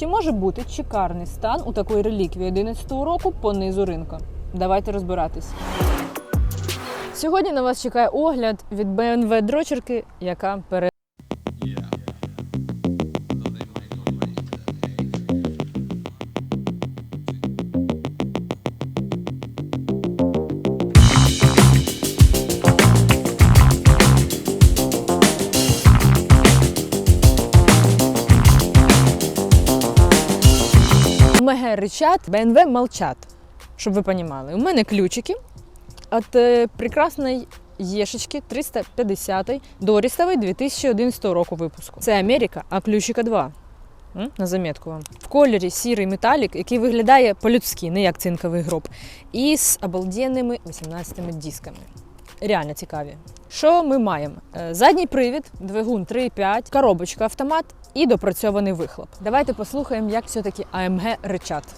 Чи може бути чекарний стан у такої реліквії 11-го року по низу ринку? Давайте розбиратись. Сьогодні на вас чекає огляд від BMW дрочерки, яка пере. МГ рычат, BMW молчат. Щоб ви розуміли. У мене ключики від е, прекрасної Єшечки 350 Дорістової 2011 року випуску. Це Америка, а ключика 2. На заметку вам. В кольорі сірий металік, який виглядає по-людськи, не як цинковий гроб, і з обалденними 18 дисками. Реально цікаві. Що ми маємо? Е, Задній привід, двигун 3,5, коробочка автомат і допрацьований вихлоп. Давайте послухаємо, як все-таки АМГ речать.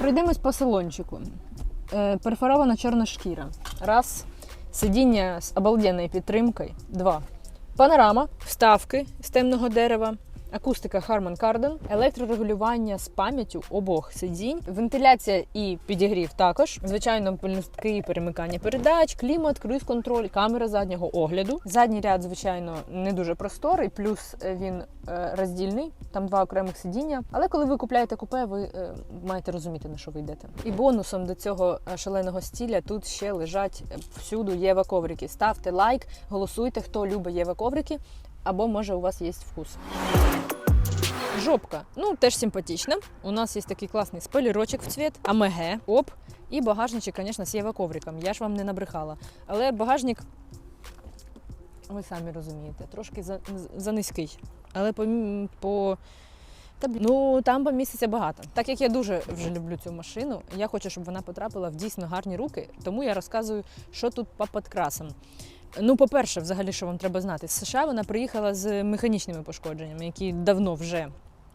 Пройдемось по салончику. Е, перфорована чорна шкіра. Раз. Сидіння з обалденною підтримкою. Два. Панорама, вставки з темного дерева. Акустика Harman Kardon, електрорегулювання з пам'яттю обох сидінь, вентиляція і підігрів також. Звичайно, пильностки, перемикання передач, клімат, круїз-контроль, камера заднього огляду. Задній ряд, звичайно, не дуже просторий, плюс е, він е, роздільний, там два окремих сидіння. Але коли ви купляєте купе, ви е, маєте розуміти, на що ви йдете. І бонусом до цього шаленого стіля тут ще лежать всюду Єва коврики. Ставте лайк, голосуйте, хто любить Єва коврики, або може у вас є вкус. Жопка, ну теж симпатична. У нас є такий класний спойлерочок в цвіт, АМГ, оп. І багажничок, звісно, з єваковриком. Я ж вам не набрехала. Але багажник, ви самі розумієте, трошки за, за. Але по, по та, ну там поміститься багато. Так як я дуже вже люблю цю машину, я хочу, щоб вона потрапила в дійсно гарні руки, тому я розказую, що тут по подкрасам. Ну, по-перше, взагалі, що вам треба знати, з США вона приїхала з механічними пошкодженнями, які давно вже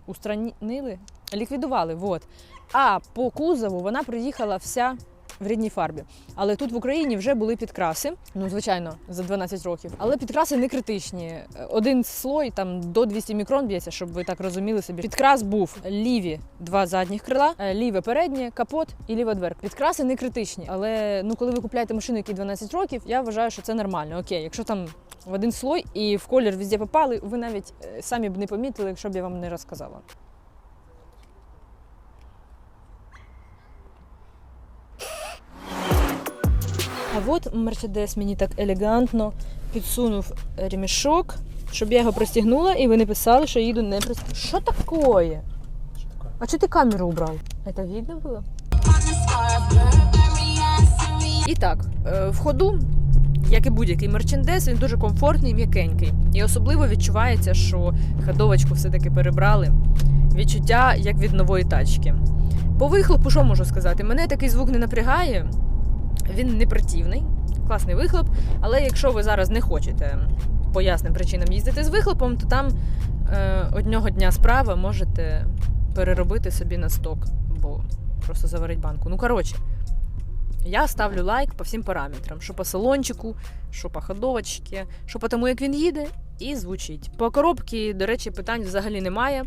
устранили, ліквідували. Вот. А по кузову вона приїхала вся в рідній фарбі. Але тут в Україні вже були підкраси. Ну, звичайно, за 12 років. Але підкраси не критичні. Один слой там до 200 мікрон б'ється, щоб ви так розуміли собі. Підкрас був ліві два задніх крила, е, ліве переднє, капот і ліва дверка. Підкраси не критичні. Але ну, коли ви купляєте машину, якій 12 років, я вважаю, що це нормально. Окей, якщо там в один слой і в колір везде попали, ви навіть е, самі б не помітили, якщо б я вам не розказала. А от Мерседес мені так елегантно підсунув ремішок, щоб я його простігнула, і ви не писали, що я їду не простігнула. Що таке? А чого ти камеру убрав? Це видно було? І так, е, в ходу, як і будь-який мерчендес, він дуже комфортний, м'якенький. І особливо відчувається, що ходовочку все-таки перебрали. Відчуття як від нової тачки. По вихлопу, що можу сказати? Мене такий звук не напрягає. Він не противний, класний вихлоп. Але якщо ви зараз не хочете по ясним причинам їздити з вихлопом, то там е, одного дня справа можете переробити собі на сток, бо просто заварить банку. Ну, коротше, я ставлю лайк по всім параметрам: що по салончику, що по ходовочці, що по тому, як він їде, і звучить. По коробці, до речі, питань взагалі немає.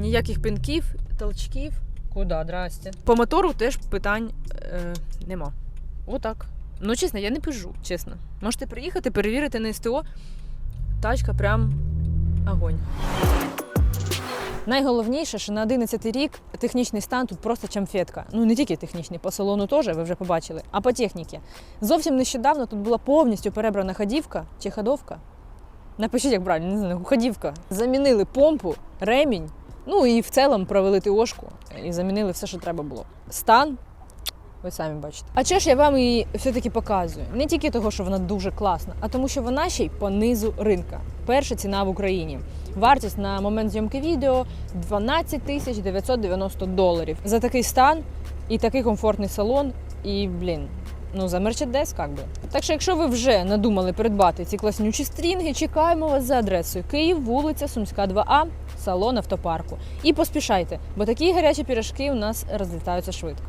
Ніяких пинків, толчків. Куда, здрасте. По мотору теж питань е, нема. Отак. Ну, чесно, я не пижу, чесно. Можете приїхати, перевірити на СТО. Тачка прям огонь. Найголовніше, що на 11 рік технічний стан тут просто чамфетка. Ну не тільки технічний, по салону теж, ви вже побачили, а по техніці. Зовсім нещодавно тут була повністю перебрана ходівка чи ходовка. Напишіть, як правильно, не знаю, ходівка. Замінили помпу, ремінь, ну і в цілому провели ТОшку і замінили все, що треба було. Стан ви самі бачите. А чого ж я вам її все-таки показую? Не тільки того, що вона дуже класна, а тому, що вона ще й по низу ринка. Перша ціна в Україні. Вартість на момент зйомки відео 12 тисяч 990 доларів. За такий стан і такий комфортний салон, і, блін, ну за мерчедес, як би. Так що, якщо ви вже надумали придбати ці класнючі стрінги, чекаємо вас за адресою Київ, вулиця Сумська, 2А, салон автопарку. І поспішайте, бо такі гарячі пірожки у нас розлітаються швидко.